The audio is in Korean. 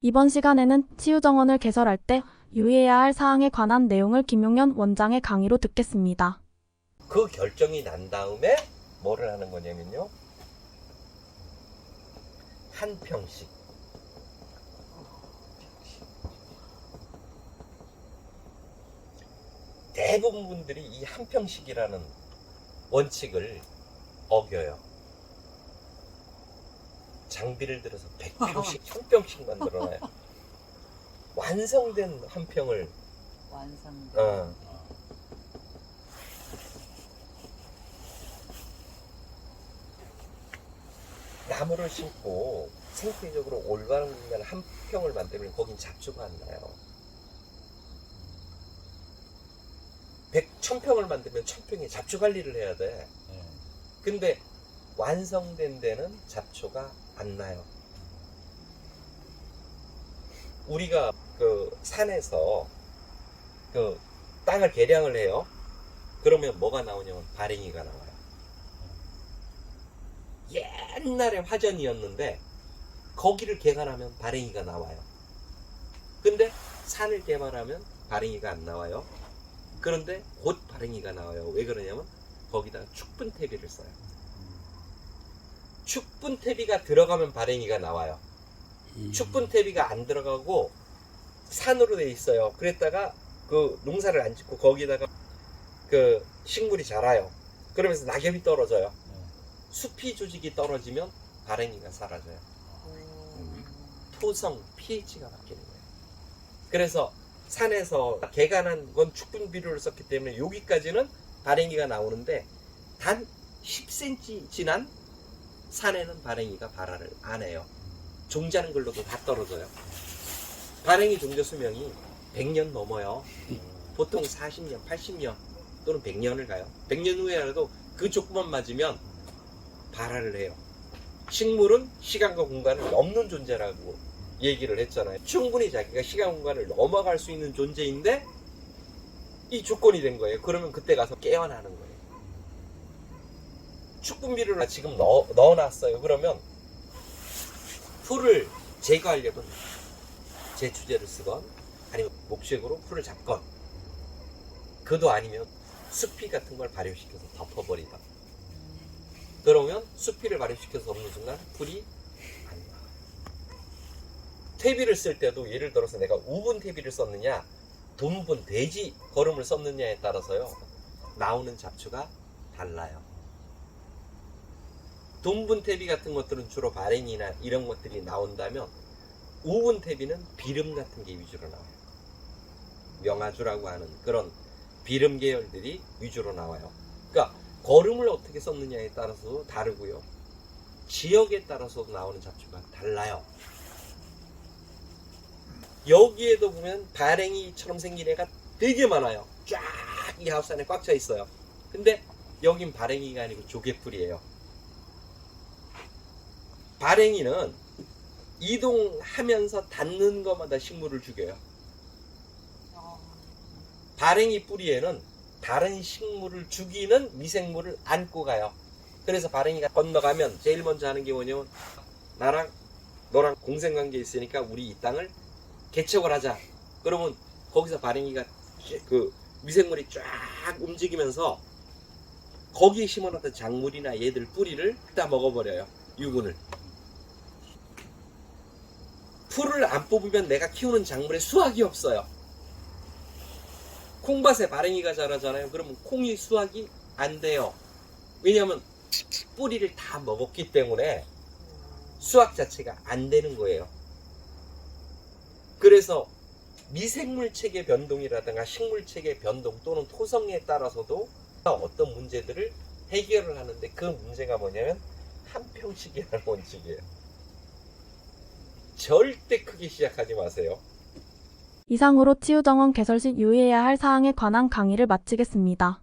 이번 시간에는 치유정원을 개설할 때 유의해야 할 사항에 관한 내용을 김용현 원장의 강의로 듣겠습니다. 그 결정이 난 다음에 뭐를 하는 거냐면요. 한 평씩. 대부분 분들이 이 한 평씩이라는 원칙을 어겨요. 장비를 들어서 100평씩, 1000평씩 만들어놔요. 완성된 한 평을 완성. 어, 나무를 심고 생태적으로 올바른 공간 한 평을 만들면 거긴 잡초가 안 나요. 백, 천 평을 만들면 천 평에 잡초 관리를 해야 돼. 근데 완성된 데는 잡초가 안 나요. 우리가 그 산에서 그 땅을 개량을 해요. 그러면 뭐가 나오냐면 발행이가 나와요. 옛날에 화전이었는데 거기를 개간하면 발행이가 나와요. 근데 산을 개발하면 발행이가 안 나와요. 그런데 곧 발행이가 나와요. 왜 그러냐면 거기다가 축분 퇴비를 써요. 축분 퇴비가 들어가면 발행이가 나와요. 축분 퇴비가 안 들어가고 산으로 돼 있어요. 그랬다가 그 농사를 안 짓고 거기다가 그 식물이 자라요. 그러면서 낙엽이 떨어져요. 수피 조직이 떨어지면 발행이가 사라져요. 토성 pH가 바뀌는 거예요. 그래서 산에서 개간한 건 축분 비료를 썼기 때문에 여기까지는 발행이가 나오는데 단 10cm 지난 산에는 발행이가 발화를 안 해요. 종자는 걸로도 다 떨어져요. 발행이 종자 수명이 100년 넘어요. 보통 40년, 80년 또는 100년을 가요. 100년 후에라도 그 조건만 맞으면 발화를 해요. 식물은 시간과 공간을 넘는 존재라고 얘기를 했잖아요. 충분히 자기가 시간 공간을 넘어갈 수 있는 존재인데 이 조건이 된 거예요. 그러면 그때 가서 깨어나는 거예요. 축분비를 지금 넣어, 넣어놨어요. 그러면 풀을 제거하려면 제초제를 쓰건 아니면 목색으로 풀을 잡건 그도 아니면 수피 같은 걸 발효시켜서 덮어버리다. 그러면 수피를 발효시켜서 덮는 순간 풀이 안 나와. 퇴비를 쓸 때도 예를 들어서 내가 우분 퇴비를 썼느냐, 돈분 돼지 거름을 썼느냐에 따라서요 나오는 잡초가 달라요. 돈분 퇴비 같은 것들은 주로 발행이나 이런 것들이 나온다면 우분 퇴비는 비름 같은 게 위주로 나와요. 명아주라고 하는 그런 비름 계열들이 위주로 나와요. 그러니까 거름을 어떻게 썼느냐에 따라서 다르고요. 지역에 따라서도 나오는 잡초가 달라요. 여기에도 보면 발행이처럼 생긴 애가 되게 많아요. 쫙 이 하우스 안에 꽉 차 있어요. 근데 여긴 발행이가 아니고 조개풀이에요. 발행이는 이동하면서 닿는 것마다 식물을 죽여요. 발행이 뿌리에는 다른 식물을 죽이는 미생물을 안고 가요. 그래서 발행이가 건너가면 제일 먼저 하는 게 뭐냐면 나랑 너랑 공생관계 있으니까 우리 이 땅을 개척을 하자. 그러면 거기서 발행이가 그 미생물이 쫙 움직이면서 거기에 심어놨던 작물이나 얘들 뿌리를 다 먹어버려요. 유분을. 풀을 안 뽑으면 내가 키우는 작물에 수확이 없어요. 콩밭에 발행이가 자라잖아요. 그러면 콩이 수확이 안 돼요. 왜냐하면 뿌리를 다 먹었기 때문에 수확 자체가 안 되는 거예요. 그래서 미생물 체계 변동이라든가 식물 체계 변동 또는 토성에 따라서도 어떤 문제들을 해결을 하는데 그 문제가 뭐냐면 한 평씩이라는 원칙이에요. 절대 크게 시작하지 마세요. 이상으로 치유정원 개설 시 유의해야 할 사항에 관한 강의를 마치겠습니다.